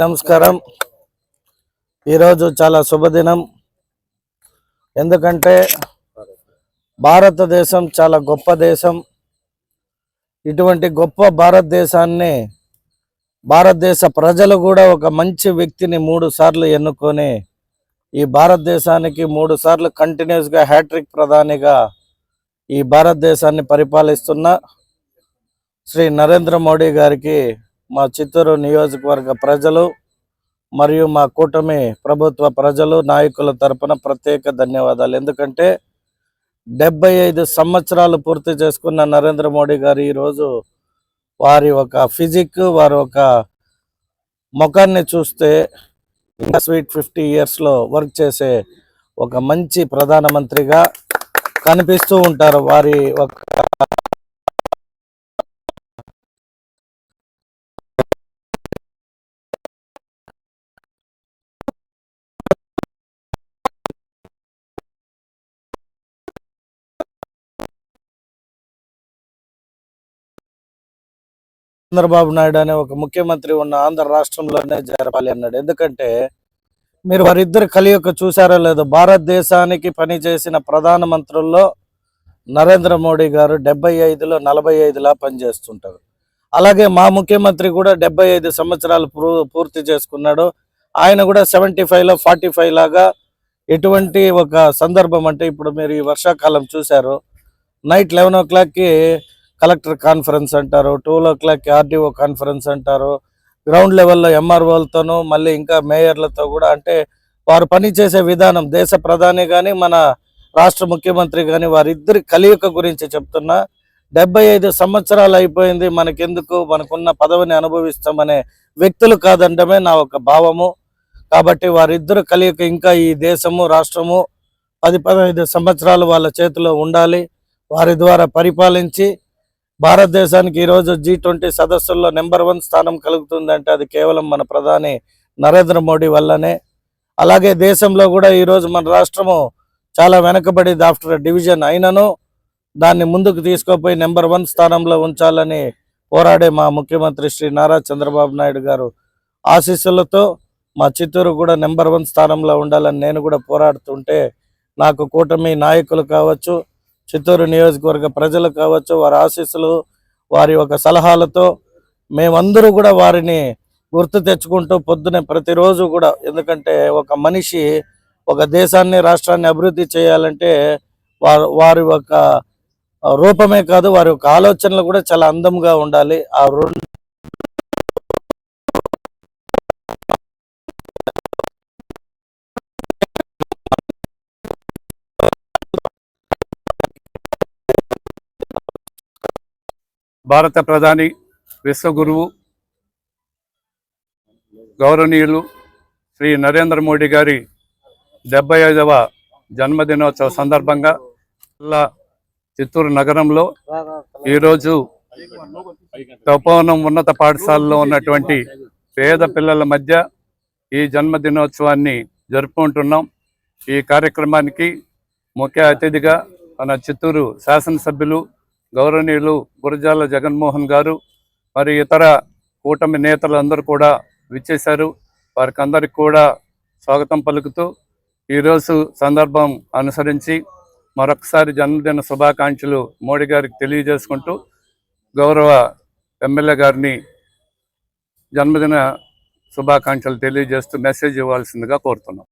నమస్కారం. ఈరోజు చాలా శుభదినం. ఎందుకంటే భారతదేశం చాలా గొప్ప దేశం. ఇటువంటి గొప్ప భారతదేశాన్ని భారతదేశ ప్రజలు కూడా ఒక మంచి వ్యక్తిని మూడు సార్లు ఎన్నుకొని ఈ భారతదేశానికి మూడు సార్లు కంటిన్యూస్గా హ్యాట్రిక్ ప్రధానిగా ఈ భారతదేశాన్ని పరిపాలిస్తున్న శ్రీ నరేంద్ర మోడీ గారికి మా చిత్తూరు నియోజకవర్గ ప్రజలు మరియు మా కూటమి ప్రభుత్వ ప్రజలు నాయకుల తరపున ప్రత్యేక ధన్యవాదాలు. ఎందుకంటే డెబ్బై ఐదు సంవత్సరాలు పూర్తి చేసుకున్న నరేంద్ర మోడీ గారు ఈరోజు వారి ఒక ఫిజిక్ వారి ఒక ముఖాన్ని చూస్తే ఇంకా స్వీట్ ఫిఫ్టీ ఇయర్స్లో వర్క్ చేసే ఒక మంచి ప్రధానమంత్రిగా కనిపిస్తూ ఉంటారు. వారి ఒక చంద్రబాబు నాయుడు అనే ఒక ముఖ్యమంత్రి ఉన్న ఆంధ్ర రాష్ట్రంలోనే జరపాలి అన్నాడు. ఎందుకంటే మీరు వారిద్దరు కలియొక్క చూసారో లేదో భారతదేశానికి పనిచేసిన ప్రధానమంత్రుల్లో నరేంద్ర మోడీ గారు డెబ్బై ఐదులో నలభై ఐదులా పనిచేస్తుంటారు. అలాగే మా ముఖ్యమంత్రి కూడా డెబ్బై ఐదు సంవత్సరాలు పూర్తి చేసుకున్నాడు. ఆయన కూడా సెవెంటీ ఫైవ్లో ఫార్టీ ఫైవ్ లాగా ఎటువంటి ఒక సందర్భం అంటే ఇప్పుడు మీరు ఈ వర్షాకాలం చూశారు. నైట్ లెవెన్ ఓ క్లాక్కి కలెక్టర్ కాన్ఫరెన్స్ అంటారు two o'clock RDO conference అంటారు గ్రౌండ్ లెవెల్లో ఎంఆర్ఓలతోనూ మళ్ళీ ఇంకా మేయర్లతో కూడా అంటే వారు పనిచేసే విధానం దేశ ప్రధాని కానీ మన రాష్ట్ర ముఖ్యమంత్రి కానీ వారిద్దరి కలియుక గురించి చెప్తున్నా. డెబ్బై ఐదు సంవత్సరాలు అయిపోయింది మనకెందుకు మనకున్న పదవిని అనుభవిస్తామనే వ్యక్తులు కాదండమే నా ఒక భావము. కాబట్టి వారిద్దరు కలియుక ఇంకా ఈ దేశము రాష్ట్రము పది పదహైదు సంవత్సరాలు వాళ్ళ చేతిలో ఉండాలి. వారి ద్వారా పరిపాలించి భారతదేశానికి ఈరోజు జీ ట్వంటీ సదస్సుల్లో నెంబర్ వన్ స్థానం కలుగుతుందంటే అది కేవలం మన ప్రధాని నరేంద్ర మోడీ వల్లనే. అలాగే దేశంలో కూడా ఈరోజు మన రాష్ట్రము చాలా వెనకబడి ఆఫ్టర్ డివిజన్ అయినను దాన్ని ముందుకు తీసుకుపోయి నెంబర్ వన్ స్థానంలో ఉంచాలని పోరాడే మా ముఖ్యమంత్రి శ్రీ నారా చంద్రబాబు నాయుడు గారు ఆశీస్సులతో మా చిత్తూరు కూడా నెంబర్ వన్ స్థానంలో ఉండాలని నేను కూడా పోరాడుతుంటే నాకు కూటమి నాయకులు కావచ్చు చిత్తూరు నియోజకవర్గ ప్రజలు కావచ్చు వారి ఆశీస్సులు వారి యొక్క సలహాలతో మేమందరూ కూడా వారిని గుర్తు తెచ్చుకుంటూ పొద్దునే ప్రతిరోజు కూడా ఎందుకంటే ఒక మనిషి ఒక దేశాన్ని రాష్ట్రాన్ని అభివృద్ధి చేయాలంటే వారు వారి యొక్క రూపమే కాదు వారి యొక్క ఆలోచనలు కూడా చాలా అందంగా ఉండాలి. ఆ రెండు భారత ప్రధాని విశ్వగురువు గౌరవనీయులు శ్రీ నరేంద్ర మోడీ గారి డెబ్బై ఐదవ జన్మదినోత్సవ సందర్భంగా జిల్లా చిత్తూరు నగరంలో ఈరోజు తపోవనం ఉన్నత పాఠశాలలో ఉన్నటువంటి పేద పిల్లల మధ్య ఈ జన్మదినోత్సవాన్ని జరుపుకుంటున్నాం. ఈ కార్యక్రమానికి ముఖ్య అతిథిగా మన చిత్తూరు శాసనసభ్యులు గౌరవనీయులు గురజాల జగన్మోహన్ గారు మరి ఇతర కూటమి నేతలందరూ కూడా విచ్చేశారు. వారికి అందరికి కూడా స్వాగతం పలుకుతూ ఈరోజు సందర్భం అనుసరించి మరొకసారి జన్మదిన శుభాకాంక్షలు మోడీ గారికి తెలియజేసుకుంటూ గౌరవ ఎమ్మెల్యే గారిని జన్మదిన శుభాకాంక్షలు తెలియజేస్తూ మెసేజ్ ఇవ్వాల్సిందిగా కోరుతున్నాం.